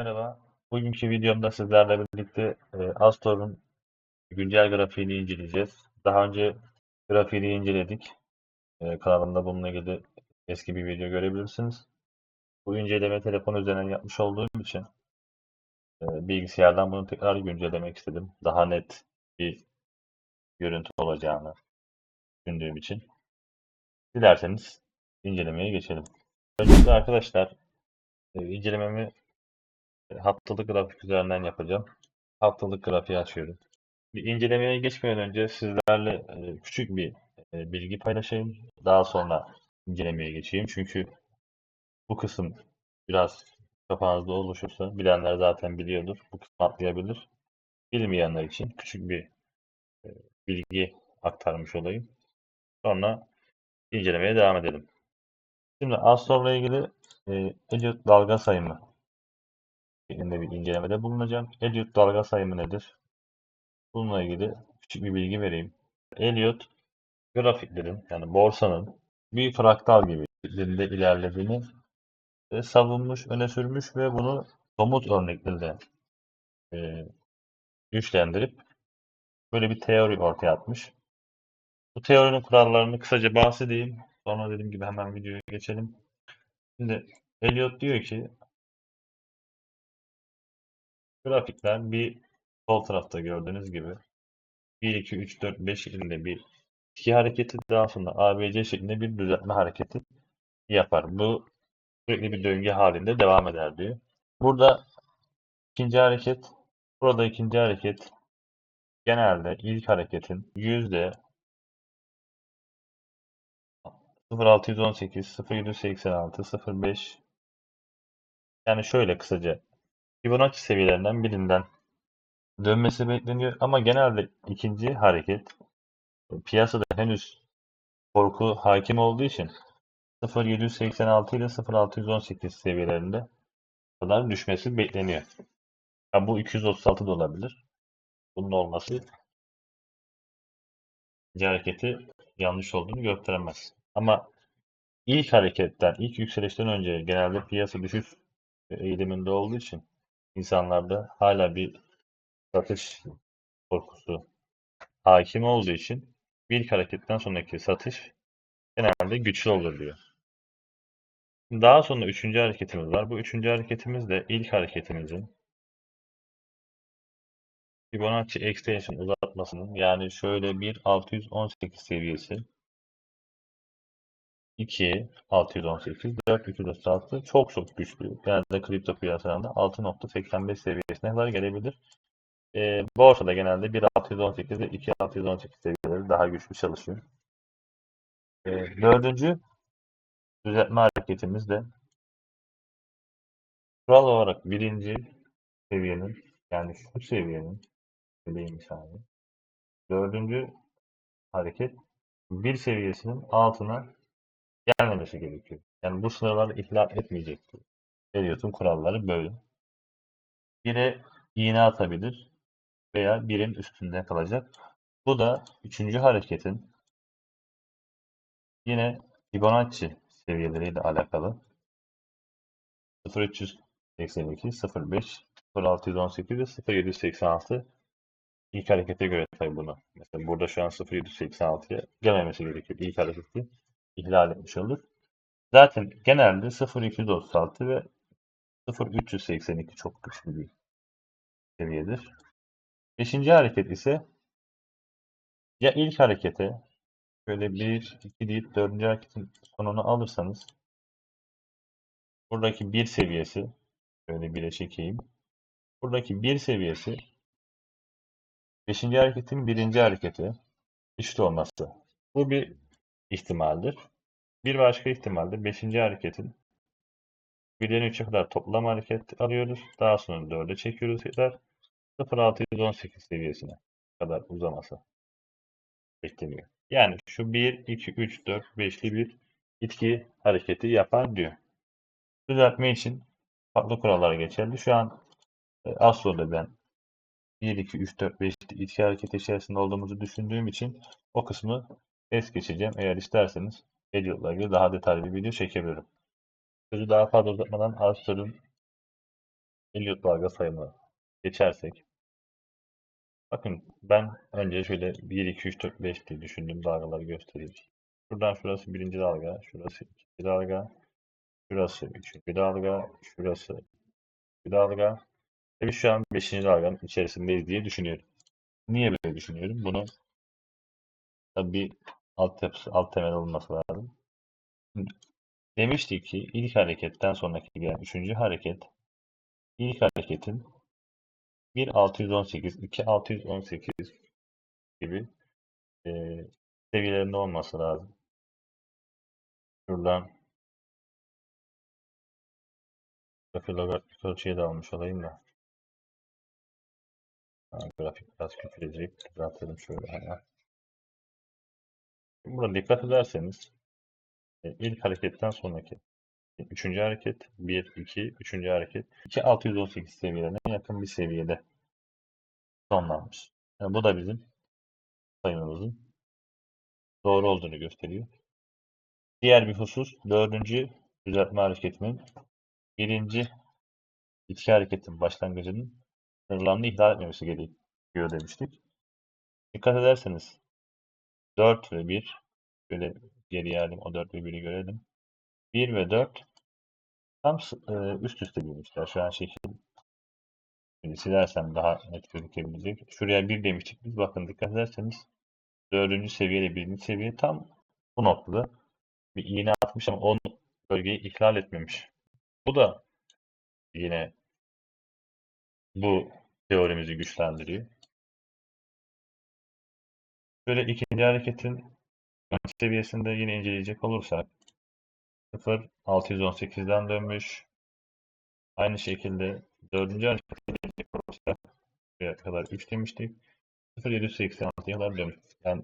merhaba. Bugünkü videomda sizlerle birlikte e, Astor'un güncel grafiğini inceleyeceğiz. Daha önce grafiğini inceledik. E, kanalımda bununla ilgili eski bir video görebilirsiniz. Bu inceleme telefon üzerinden yapmış olduğum için e, bilgisayardan bunu tekrar güncellemek istedim. Daha net bir görüntü olacağını düşündüğüm için. Dilerseniz incelemeye geçelim. Öncelikle arkadaşlar e, incelememi haftalık grafik üzerinden yapacağım. Haftalık grafiği açıyorum. Bir incelemeye geçmeden önce sizlerle e, küçük bir e, bilgi paylaşayım. Daha sonra incelemeye geçeyim. Çünkü bu kısım biraz kafanızda oluşursa bilenler zaten biliyordur. Bu kısmı atlayabilir. Bilmeyenler için küçük bir e, bilgi aktarmış olayım. Sonra incelemeye devam edelim. Şimdi Astor'la ilgili e, Elliot dalga sayımı şeklinde bir incelemede bulunacağım. Elliot dalga sayımı nedir? Bununla ilgili küçük bir bilgi vereyim. Elliot grafiklerin yani borsanın bir fraktal gibi şeklinde ilerlediğini savunmuş, öne sürmüş ve bunu somut örneklerle e, güçlendirip böyle bir teori ortaya atmış. Bu teorinin kurallarını kısaca bahsedeyim. Sonra dediğim gibi hemen videoya geçelim. Şimdi Elliot diyor ki grafikler bir sol tarafta gördüğünüz gibi 1, 2, 3, 4, 5 şeklinde bir iki hareketi daha sonra ABC şeklinde bir düzeltme hareketi yapar. Bu sürekli bir döngü halinde devam eder diyor. Burada ikinci hareket, burada ikinci hareket genelde ilk hareketin yüzde 0618, 0786, 05 yani şöyle kısaca Fibonacci seviyelerinden birinden dönmesi bekleniyor ama genelde ikinci hareket piyasada henüz korku hakim olduğu için 0786 ile 0618 seviyelerinde kadar düşmesi bekleniyor. Ya bu 236 da olabilir. Bunun olması hareketi yanlış olduğunu gösteremez. Ama ilk hareketten, ilk yükselişten önce genelde piyasa düşüş eğiliminde olduğu için insanlarda hala bir satış korkusu hakim olduğu için ilk hareketten sonraki satış genelde güçlü olur diyor. Daha sonra üçüncü hareketimiz var. Bu üçüncü hareketimiz de ilk hareketimizin Fibonacci extension uzatmasının yani şöyle bir 618 seviyesi 2, 618, 4, 236 çok çok güçlü. Genelde kripto piyasalarında 6.85 seviyesine kadar gelebilir. E, borsada genelde 1.618 ve 2.618 seviyeleri daha güçlü çalışıyor. E, dördüncü düzeltme hareketimiz de kural olarak birinci seviyenin yani şu seviyenin bir saniye. Dördüncü hareket bir seviyesinin altına gelmemesi gerekiyor. Yani bu sınırları ihlal etmeyecektir. Elliot'un kuralları böyle. Bire iğne atabilir veya birin üstünde kalacak. Bu da üçüncü hareketin yine Fibonacci seviyeleriyle alakalı 0382, 05, 0618 ve 0786 ilk harekete göre tabii bunu. Mesela burada şu an 0786'ya gelmemesi gerekiyor. İlk hareketi ihlal etmiş olur. Zaten genelde 0236 ve 0382 çok güçlü bir seviyedir. Beşinci hareket ise ya ilk harekete şöyle 1, 2 deyip dördüncü hareketin sonunu alırsanız buradaki 1 seviyesi şöyle 1'e çekeyim. Buradaki 1 seviyesi 5. hareketin birinci hareketi eşit olması. Bu bir ihtimaldir. Bir başka ihtimal de 5. hareketin 1'den 3'e kadar toplam hareket alıyoruz. Daha sonra 4'e çekiyoruz tekrar. 0.618 seviyesine kadar uzaması bekleniyor. Yani şu 1, 2, 3, 4, 5'li bir itki hareketi yapar diyor. Düzeltme için farklı kurallara geçerli. Şu an e, Astro'da ben 1, 2, 3, 4, 5 itki hareketi içerisinde olduğumuzu düşündüğüm için o kısmı es geçeceğim. Eğer isterseniz Elliot'la ilgili daha detaylı bir video çekebilirim. Sözü daha fazla uzatmadan Astro'nun Elliott dalga sayımı geçersek bakın ben önce şöyle 1, 2, 3, 4, 5 diye düşündüğüm dalgaları göstereyim. Şuradan şurası birinci dalga, şurası ikinci dalga, şurası üçüncü dalga, şurası bir dalga. Ve biz şu an beşinci dalganın içerisindeyiz diye düşünüyorum. Niye böyle düşünüyorum? Bunu tabii altyapısı, alt temel olması lazım. Demiştik ki ilk hareketten sonraki gelen üçüncü hareket ilk hareketin 1.618, 2.618 gibi e, seviyelerinde olması lazım. Şuradan grafik logaritmik ölçüye de almış olayım da. Ha, grafik biraz küçülecek. Düzeltelim şöyle hemen. Burada dikkat ederseniz e, ilk hareketten sonraki üçüncü hareket 1, 2, üçüncü hareket 2, 618 seviyelerine yakın bir seviyede sonlanmış. Yani bu da bizim sayımımızın doğru olduğunu gösteriyor. Diğer bir husus dördüncü düzeltme hareketinin birinci iki hareketin başlangıcının sınırlarını ihlal etmemesi gerekiyor demiştik. Dikkat ederseniz 4 ve 1 şöyle geriye alayım o 4 ve 1'i görelim. 1 ve 4 tam e, üst üste girmişler. Şu an şekil şimdi silersem daha net gözükebilecek. Şuraya 1 demiştik biz. Bakın dikkat ederseniz dördüncü seviye ile birinci seviye tam bu noktada bir iğne atmış ama o bölgeyi ihlal etmemiş. Bu da yine bu teorimizi güçlendiriyor. Şöyle ikinci hareketin ön seviyesinde yine inceleyecek olursak 0 618'den dönmüş. Aynı şekilde dördüncü harekete gelecek olursak buraya kadar 3 demiştik. 0 786'ya kadar dönmüş. Yani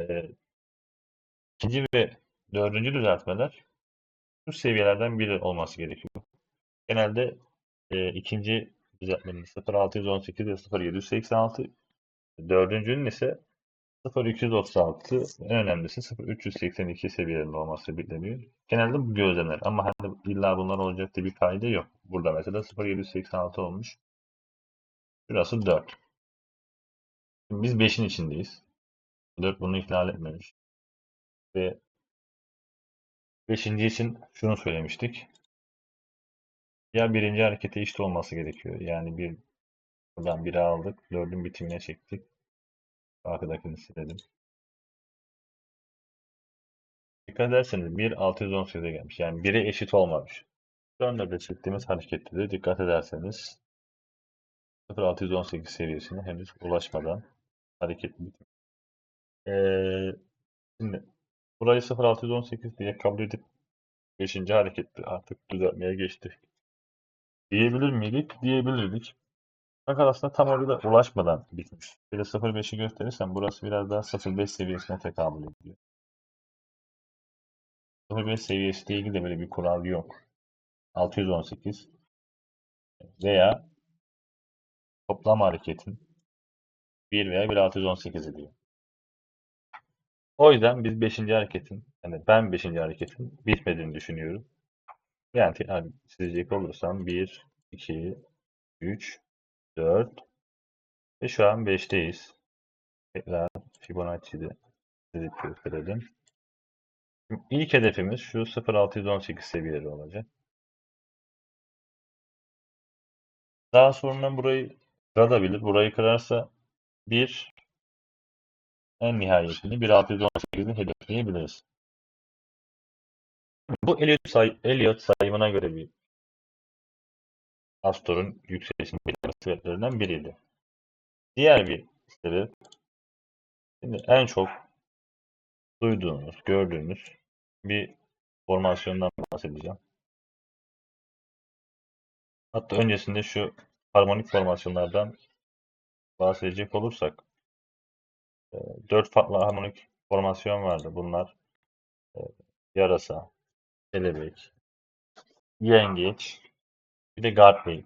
e, ikinci ve dördüncü düzeltmeler şu seviyelerden biri olması gerekiyor. Genelde e, ikinci düzeltmenin 0618 ve 0786 dördüncünün ise 0236 en önemlisi 0382 seviyelerinde olması bekleniyor. Genelde bu gözlemler ama hani illa bunlar olacak diye bir kaide yok. Burada mesela 0786 olmuş. Şurası 4. Şimdi biz 5'in içindeyiz. 4 bunu ihlal etmemiş. Ve 5. için şunu söylemiştik. Ya birinci harekete eşit olması gerekiyor. Yani bir buradan 1'i aldık. 4'ün bitimine çektik. Arkadakini silelim. Dikkat ederseniz 1 618'e gelmiş. Yani 1'e eşit olmamış. Da çektiğimiz harekette de dikkat ederseniz 0618 seviyesine henüz ulaşmadan hareket bitmiş. Ee, şimdi burayı 0618 diye kabul edip 5. harekette artık düzeltmeye geçti. Diyebilir miydik? Diyebilirdik. Fakat aslında tam orada ulaşmadan bitmiş. Böyle 0.5'i gösterirsem burası biraz daha 0.5 seviyesine tekabül ediyor. 0.5 seviyesiyle ilgili de böyle bir kural yok. 618 veya toplam hareketin 1 veya 1.618 ediyor. O yüzden biz 5. hareketin, yani ben 5. hareketin bitmediğini düşünüyorum. Yani yani çizecek olursam 1, 2, 3, 4 ve şu an 5'teyiz. Tekrar Fibonacci'de gösterelim. Şimdi ilk hedefimiz şu 0.618 seviyeleri olacak. Daha sonra burayı kırabilir. Burayı kırarsa 1 en nihayetini 1.618'i hedefleyebiliriz. Bu Elliot, say Elliot sayımına göre bir Astor'un yükselişinin sebeplerinden biriydi. Diğer bir sebep şimdi en çok duyduğunuz, gördüğünüz bir formasyondan bahsedeceğim. Hatta öncesinde şu harmonik formasyonlardan bahsedecek olursak e, dört farklı harmonik formasyon vardı. Bunlar e, yarasa, kelebek, yengeç, bir de Gartley.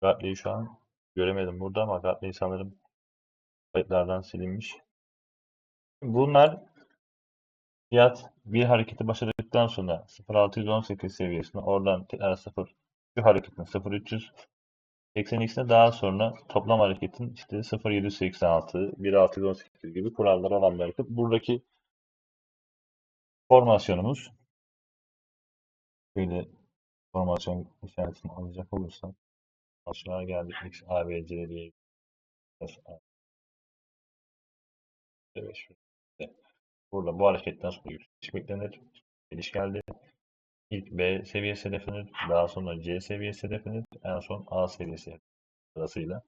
Gartley'i şu an göremedim burada ama Gartley sanırım kayıtlardan silinmiş. Bunlar fiyat bir hareketi başladıktan sonra 0.618 seviyesine oradan tekrar 0 şu hareketin 0300 80x'ine daha sonra toplam hareketin işte 0786, 1618 gibi kuralları olan bir hareket. Buradaki formasyonumuz şöyle formasyon işaretini alacak olursam aşağı geldik. X, A, B, C diye Burada bu hareketten sonra yükseliş beklenir. Geliş geldi. İlk B seviyesi hedeflenir. Daha sonra C seviyesi hedeflenir. En son A seviyesi sırasıyla.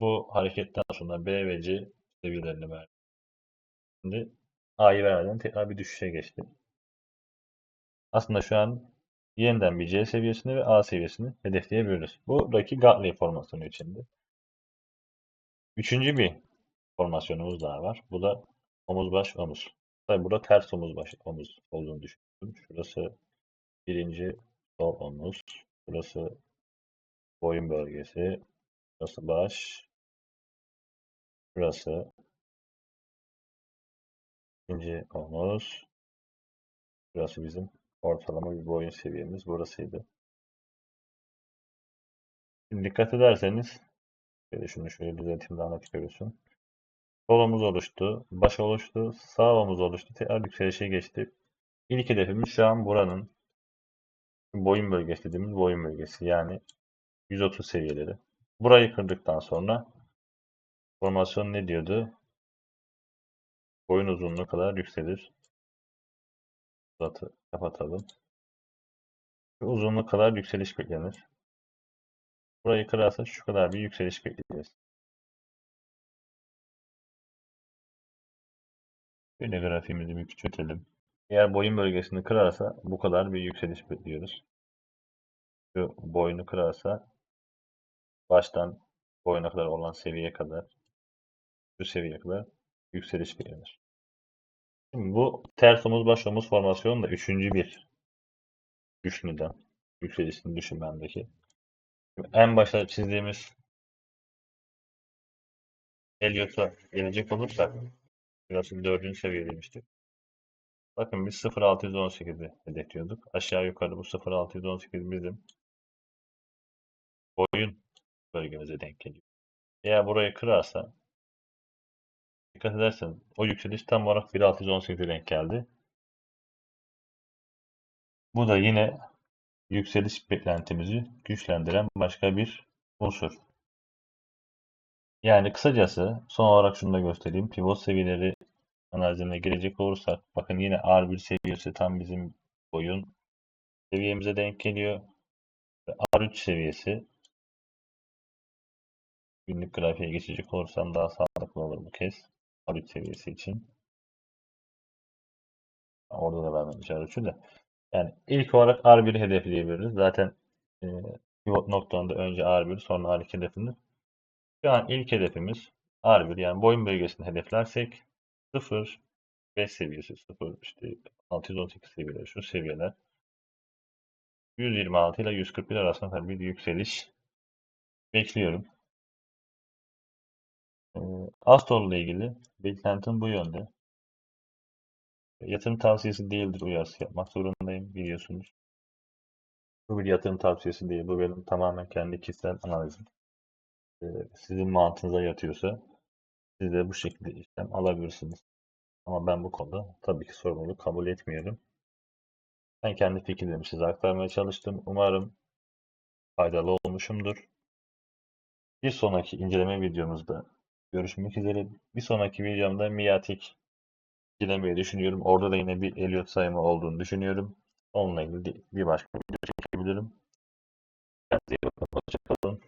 Bu hareketten sonra B ve C seviyelerini verdi. Şimdi A'yı vermeden tekrar bir düşüşe geçti. Aslında şu an yeniden bir C seviyesini ve A seviyesini hedefleyebiliriz. Buradaki Gartley formasyonu içinde. Üçüncü bir formasyonumuz daha var. Bu da omuz baş omuz. Tabi burada ters omuz baş omuz olduğunu düşünüyorum. Şurası birinci sol omuz. Burası boyun bölgesi. Burası baş. Burası ikinci omuz. Burası bizim ortalama bir boyun seviyemiz. Burasıydı. Şimdi dikkat ederseniz şöyle şunu şöyle düzelteyim daha net görürsün. Sol omuz oluştu. Baş oluştu. Sağ omuz oluştu. Tekrar yükselişe geçti. İlk hedefimiz şu an buranın boyun bölgesi dediğimiz boyun bölgesi. Yani 130 seviyeleri. Burayı kırdıktan sonra formasyon ne diyordu? Boyun uzunluğu kadar yükselir. Uzatı kapatalım. Şu uzunluğu kadar yükseliş beklenir. Burayı kırarsa şu kadar bir yükseliş bekleyeceğiz. Şöyle grafiğimizi bir küçültelim. Eğer boyun bölgesini kırarsa bu kadar bir yükseliş bekliyoruz. Şu boyunu kırarsa baştan boyuna kadar olan seviyeye kadar şu seviyeye kadar yükseliş beklenir. Şimdi bu ters omuz baş omuz formasyonu da üçüncü bir düşünüden yükselişini düşünmemdeki. Şimdi en başta çizdiğimiz Elliot'a gelecek olursak Burası dördüncü seviye demiştik. Bakın biz 0.618'i hedefliyorduk. Aşağı yukarı bu 0.618 bizim boyun bölgemize denk geliyor. Eğer burayı kırarsa dikkat edersen o yükseliş tam olarak 1.618'e denk geldi. Bu da yine yükseliş beklentimizi güçlendiren başka bir unsur. Yani kısacası son olarak şunu da göstereyim. Pivot seviyeleri analizine girecek olursak bakın yine R1 seviyesi tam bizim boyun seviyemize denk geliyor. Ve R3 seviyesi günlük grafiğe geçecek olursam daha sağlıklı olur bu kez. R3 seviyesi için. Orada da vermemiş R3'ü de. Yani ilk olarak R1'i hedefleyebiliriz. Zaten e, pivot noktalarında önce R1 sonra R2 hedeflenir. Şu an ilk hedefimiz R1 yani boyun bölgesini hedeflersek 0 5 seviyesi 0 işte 618 seviyeler şu seviyeler 126 ile 141 arasında tabii bir yükseliş bekliyorum. Ee, Astor ile ilgili beklentim bu yönde. Yatırım tavsiyesi değildir uyarısı yapmak zorundayım biliyorsunuz. Bu bir yatırım tavsiyesi değil. Bu benim tamamen kendi kişisel analizim. Ee, sizin mantığınıza yatıyorsa siz de bu şekilde işlem alabilirsiniz. Ama ben bu konuda tabii ki sorumluluk kabul etmiyorum. Ben kendi fikirlerimi size aktarmaya çalıştım. Umarım faydalı olmuşumdur. Bir sonraki inceleme videomuzda görüşmek üzere. Bir sonraki videomda miyatik incelemeyi düşünüyorum. Orada da yine bir Elliot sayımı olduğunu düşünüyorum. Onunla ilgili bir başka video çekebilirim. Kendinize iyi bakın. Hoşçakalın.